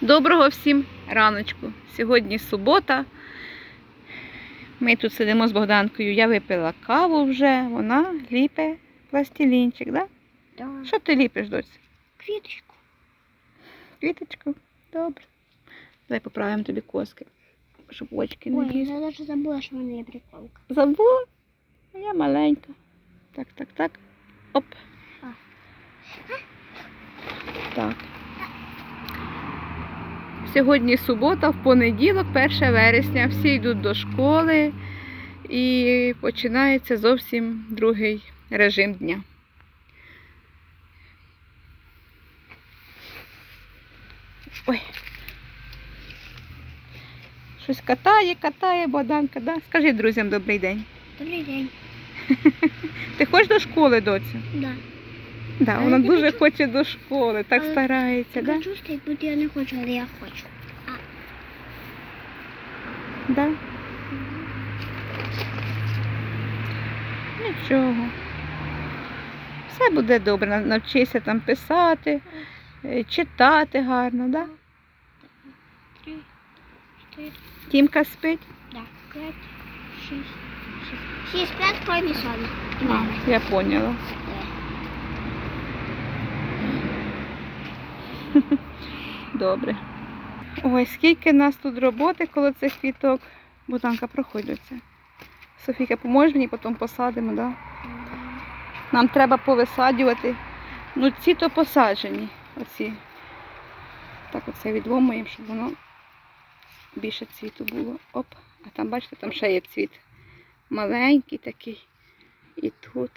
Доброго всім раночку. Сьогодні субота. Ми тут сидимо з Богданкою. Я випила каву вже, вона ліпе пластилінчик, да? Да. Що ти ліпиш, доць? Квіточку. Квіточку? Добре. Давай поправимо тобі коски, щоб очки не Ой, я навіть забула, що в мене є приколка. Забула? А я маленька. Так, так, так. Оп. А. Так. Сьогодні субота, в понеділок, 1 вересня. Всі йдуть до школи і починається зовсім другий режим дня. Ой. Щось катає, катає Богданка, да? Скажи друзям добрий день. Добрий день. Ти хочеш до школи, доцю? Да. Да, вона дуже хоче до школи, так Але старається, Я да? хочу, що тут я не хочу, але я хочу. Да? Нічого. Все буде добре, навчися там писати, е, читати гарно, да? Три, чотири, Тімка спить. да, п'ять, шість, шість. Шість, п'ять, кроме Соні. І А, мене. я поняла. Добре. Ой, скільки нас тут роботи коло цих квіток. До це. Софійка, поможеш мені, потім посадимо, да? Нам треба повисаджувати. Ну, ці то посаджені. Оці. Так оце відломуємо, щоб воно більше цвіту було. Оп. А там, бачите, там ще є цвіт. Маленький такий. І тут.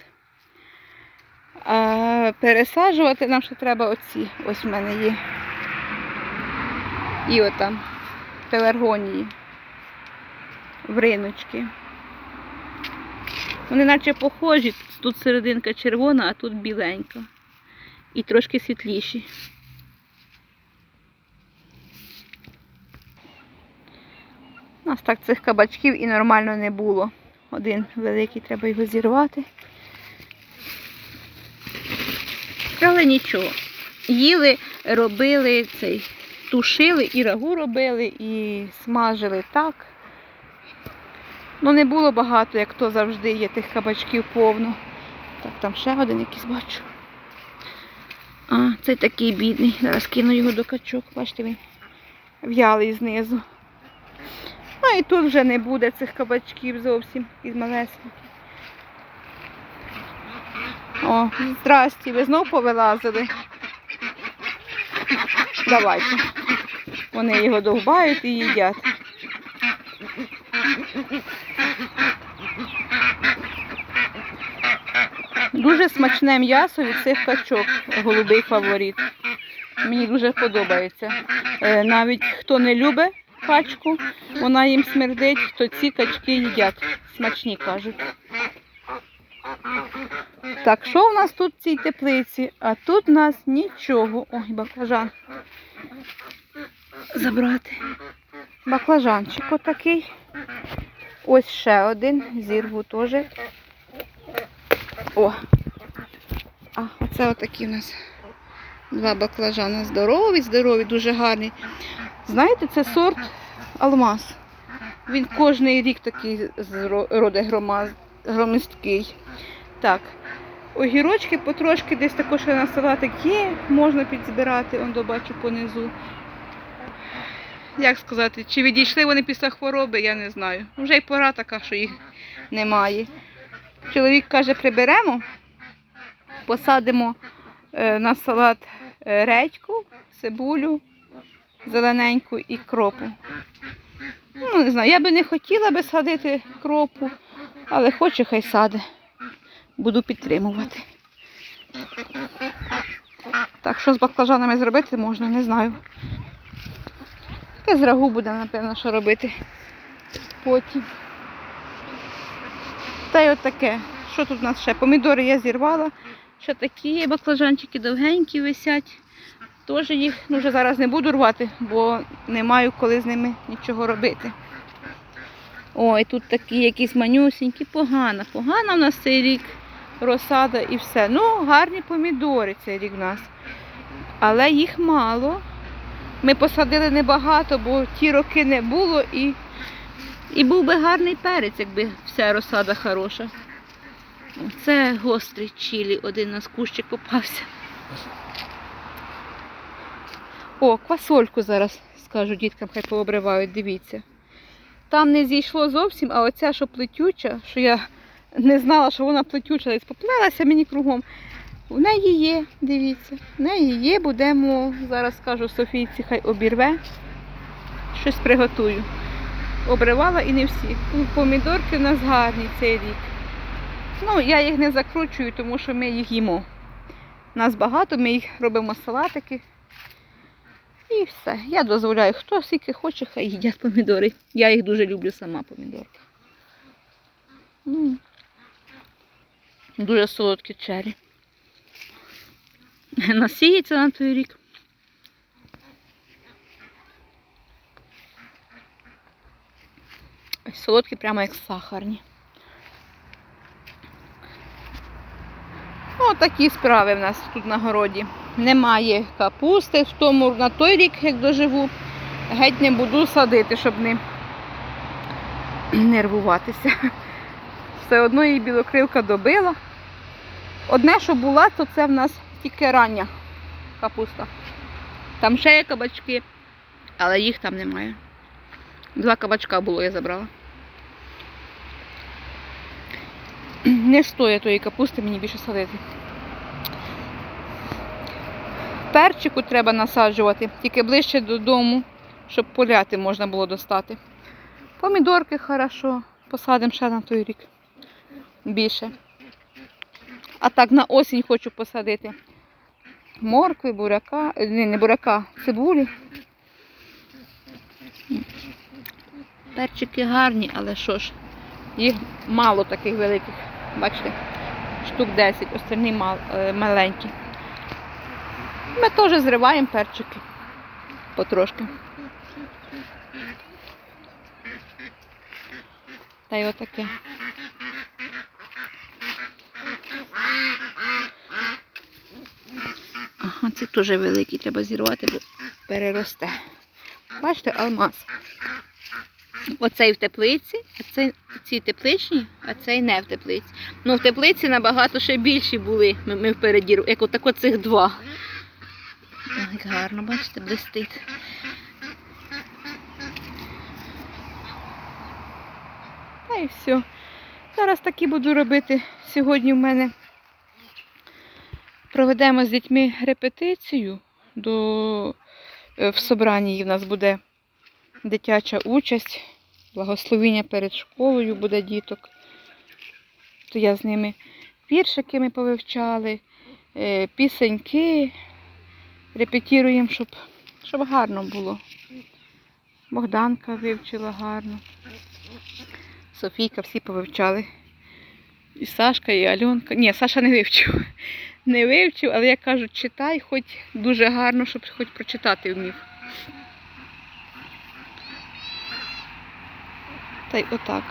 А пересаджувати нам ще треба оці. Ось в мене є. І отам. Пеларгонії. В риночки. Вони наче похожі. Тут серединка червона, а тут біленька. І трошки світліші. У нас так цих кабачків і нормально не було. Один великий, треба його зірвати. Але нічого. Їли, робили цей, тушили і рагу робили, і смажили так. Ну не було багато, як то завжди є тих кабачків повно. Так, там ще один якийсь бачу. А, цей такий бідний. Зараз кину його до качок. Бачите, він в'ялий знизу. Ну і тут вже не буде цих кабачків зовсім із малесеньких. О, здрасті, ви знов повилазили. Давайте. Вони його довбають і їдять. Дуже смачне м'ясо від цих качок, голубий фаворит. Мені дуже подобається. Е, Навіть хто не любить качку, вона їм смердить, то ці качки їдять. Смачні кажуть. Так, що у нас тут в цій теплиці? А тут у нас нічого. Ой, баклажан. Забрати. Баклажанчик отакий. Ось ще один. Зірву теж. О. А, оце отакі у нас два баклажана. Здорові, здорові, дуже гарні. Знаєте, це сорт алмаз. Він кожний рік такий роде громісткий. Так. Огірочки потрошки десь також на салатик є, можна підзбирати, он добачу понизу. Як сказати, чи відійшли вони після хвороби, я не знаю. Вже й пора така, що їх немає. Чоловік каже, приберемо, посадимо е, на салат е, редьку, цибулю, зелененьку і кропу. Ну, не знаю, я би не хотіла би садити кропу, але хоче, хай саде. Буду підтримувати. Так, що з баклажанами зробити можна, не знаю. Таке з рагу буде, напевно, що робити потім. Та й от таке. Що тут у нас ще? Помідори я зірвала. Ще такі баклажанчики довгенькі висять. Теж їх ну, вже зараз не буду рвати, бо не маю коли з ними нічого робити. Ой, тут такі якісь манюсінькі, погано. Погано в нас цей рік розсада і все. Ну, гарні помідори цей рік у нас. Але їх мало. Ми посадили небагато, бо ті роки не було і, і був би гарний перець, якби вся розсада хороша. Це гострий чилі, один на кущик попався. О, квасольку зараз скажу діткам, хай пообривають, дивіться. Там не зійшло зовсім, а оця, що плетюча, що я не знала, що вона плетюча, десь поплелася мені кругом. В неї є, дивіться, в неї є, будемо, зараз скажу Софійці, хай обірве. Щось приготую. Обривала і не всі. Помідорки в нас гарні цей рік. Ну, я їх не закручую, тому що ми їх їмо. Нас багато, ми їх робимо салатики. І все. Я дозволяю, хто скільки хоче, хай їдять помідори. Я їх дуже люблю сама помідорки. Дуже солодкі чері. Насіється на той рік. Солодкі прямо як сахарні. О, такі справи в нас тут на городі. Немає капусти тому на той рік, як доживу, геть не буду садити, щоб не нервуватися. Все одно її білокрилка добила. Одне, що була, то це в нас тільки рання капуста. Там ще є кабачки, але їх там немає. Два кабачка було, я забрала. Не стоїть тої капусти мені більше садити. Перчику треба насаджувати, тільки ближче додому, щоб поляти можна було достати. Помідорки хорошо, посадимо ще на той рік. Більше. А так на осінь хочу посадити моркви, буряка, е, ні, не буряка, цибулі. Перчики гарні, але що ж, їх мало таких великих. Бачите, штук 10, остальні мал, е, маленькі. Ми теж зриваємо перчики потрошки. Та й отаке. Це теж великий, треба зірвати, бо переросте. Бачите, алмаз. Оцей в теплиці, а цей ці тепличні, а цей не в теплиці. Ну, в теплиці набагато ще більші були. Ми, ми впереді, як от так цих два. Як гарно, бачите, блистить. Та і все. Зараз таки буду робити. Сьогодні в мене проведемо з дітьми репетицію. До... е, В собранні в нас буде дитяча участь, благословіння перед школою буде діток. То я з ними віршики ми повивчали, е, пісеньки, репетіруємо, щоб, щоб гарно було. Богданка вивчила гарно. Софійка всі повивчали. І Сашка, і Альонка. Ні, Саша не вивчив. Не вивчив, але як кажуть, читай, хоч дуже гарно, щоб хоч прочитати вмів. Та й отак.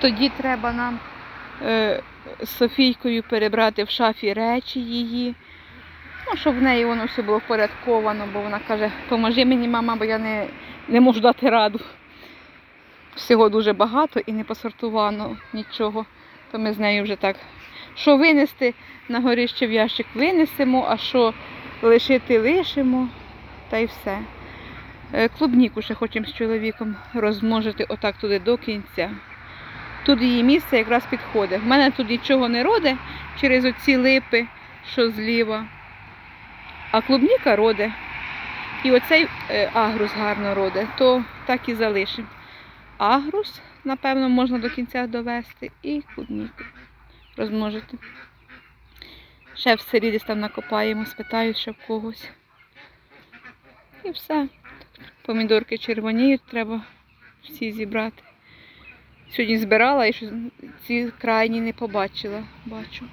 Тоді треба нам е, з Софійкою перебрати в шафі речі її. Ну, щоб в неї воно все було впорядковано, бо вона каже, поможи мені, мама, бо я не, не можу дати раду. Всього дуже багато і не посортовано нічого. То ми з нею вже так. Що винести на горище в ящик винесемо, а що лишити лишимо, та й все. Е, Клубніку ще хочемо з чоловіком розмножити отак туди до кінця. Тут її місце якраз підходить. В мене тут нічого не роде через оці липи, що зліва. А клубніка роде. І оцей е, агрус гарно роде, то так і залишимо. Агрус, напевно, можна до кінця довести і клубніку розмножити. Ще в селі десь там накопаємо, спитають ще в когось. І все. Помідорки червоніють, треба всі зібрати. Сьогодні збирала і ці крайні не побачила, бачу.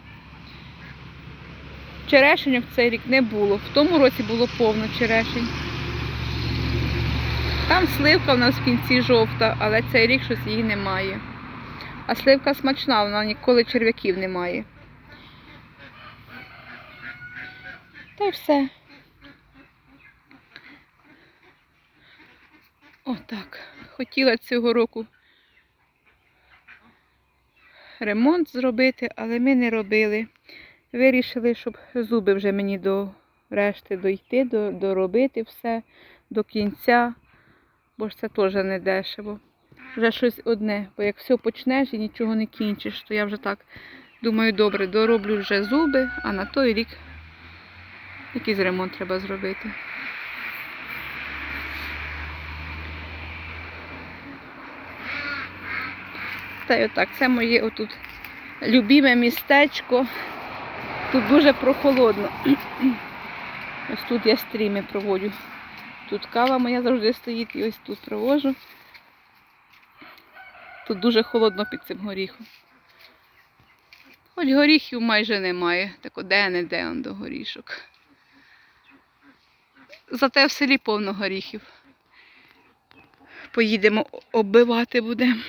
Черешеньок цей рік не було. В тому році було повно черешень. Там сливка в нас в кінці жовта, але цей рік щось її немає. А сливка смачна, вона ніколи черв'яків немає. Та й все. Отак. Хотіла цього року ремонт зробити, але ми не робили. Вирішили, щоб зуби вже мені до решти дойти, доробити все до кінця, бо ж це теж не дешево. Вже щось одне, бо як все почнеш і нічого не кінчиш, то я вже так думаю, добре, дороблю вже зуби, а на той рік якийсь ремонт треба зробити. Та й отак, це моє отут любіме містечко. Тут дуже прохолодно. Ось тут я стріми проводжу. Тут кава моя завжди стоїть і ось тут проводжу. Тут дуже холодно під цим горіхом. Хоч горіхів майже немає, так де-не-де он до горішок. Зате в селі повно горіхів. Поїдемо оббивати будемо.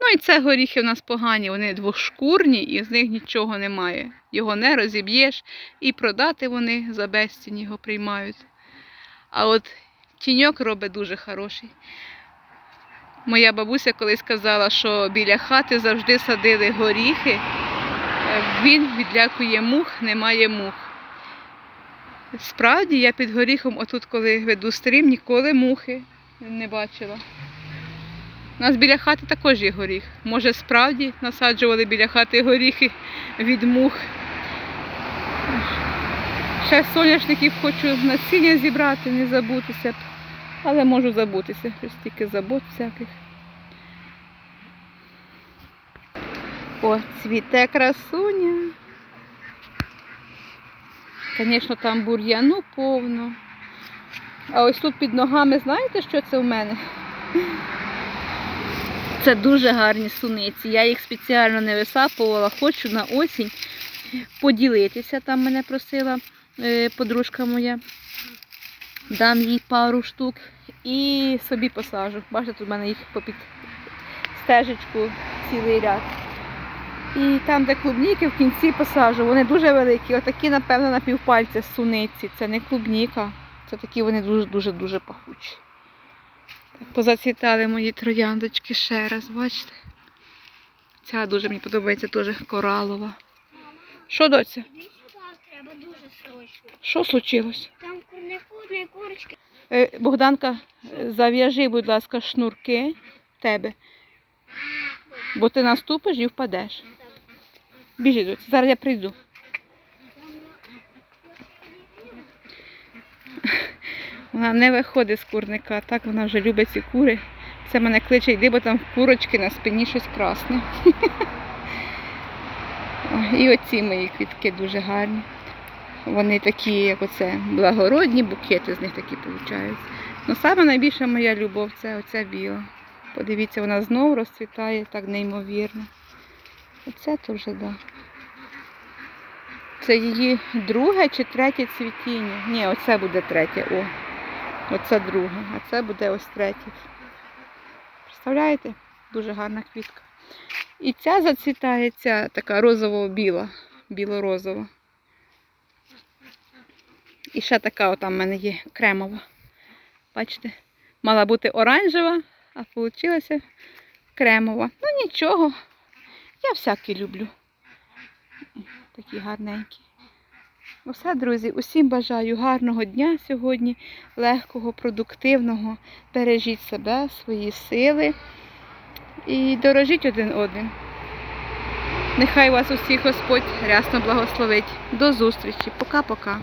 Ну і це горіхи у нас погані, вони двошкурні і з них нічого немає. Його не розіб'єш і продати вони за безцінь його приймають. А от тіньок робить дуже хороший. Моя бабуся колись казала, що біля хати завжди садили горіхи. Він відлякує мух, немає мух. Справді, я під горіхом, отут, коли веду стрім, ніколи мухи не бачила. У нас біля хати також є горіх. Може, справді насаджували біля хати горіхи від мух. Ще соняшників хочу насіння зібрати, не забутися. Але можу забутися, щось тільки забот всяких. О, цвіте красуня. Звісно, там бур'яну повно. А ось тут під ногами, знаєте, що це в мене? Це дуже гарні суниці. Я їх спеціально не висапувала, хочу на осінь поділитися. Там мене просила подружка моя. Дам їй пару штук і собі посажу. Бачите, тут в мене їх попід стежечку цілий ряд. І там, де клубніки, в кінці посажу. Вони дуже великі. Отакі, напевно, на півпальця суниці. Це не клубніка. Це такі вони дуже-дуже-дуже пахучі. Так, позацвітали мої трояндочки ще раз, бачите? Ця дуже мені подобається, теж коралова. Що доця? Срочно. Що случилось? Там курне курочки. Е, Богданка, зав'яжи, будь ласка, шнурки в тебе. Бо ти наступиш і впадеш. Біжи, доця, зараз я прийду. Вона не виходить з курника, так вона вже любить ці кури. Це мене кличе, йди, бо там в курочки на спині щось красне. І оці мої квітки дуже гарні. Вони такі, як оце, благородні букети з них такі виходять. Ну, саме найбільша моя любов це оця біла. Подивіться, вона знову розцвітає так неймовірно. Оце то вже да. Це її друге чи третє цвітіння. Ні, оце буде третє. О. Оце друге, а це буде ось третє. Представляєте? Дуже гарна квітка. І ця зацвітає, ця така розово-біла, біло-розова. І ще така отам в мене є кремова. Бачите? Мала бути оранжева, а вийшла кремова. Ну нічого. Я всякі люблю. Такі гарненькі. Ну все, друзі, усім бажаю гарного дня сьогодні, легкого, продуктивного. Бережіть себе, свої сили і дорожіть один одним. Нехай вас усіх Господь рясно благословить. До зустрічі. Пока-пока.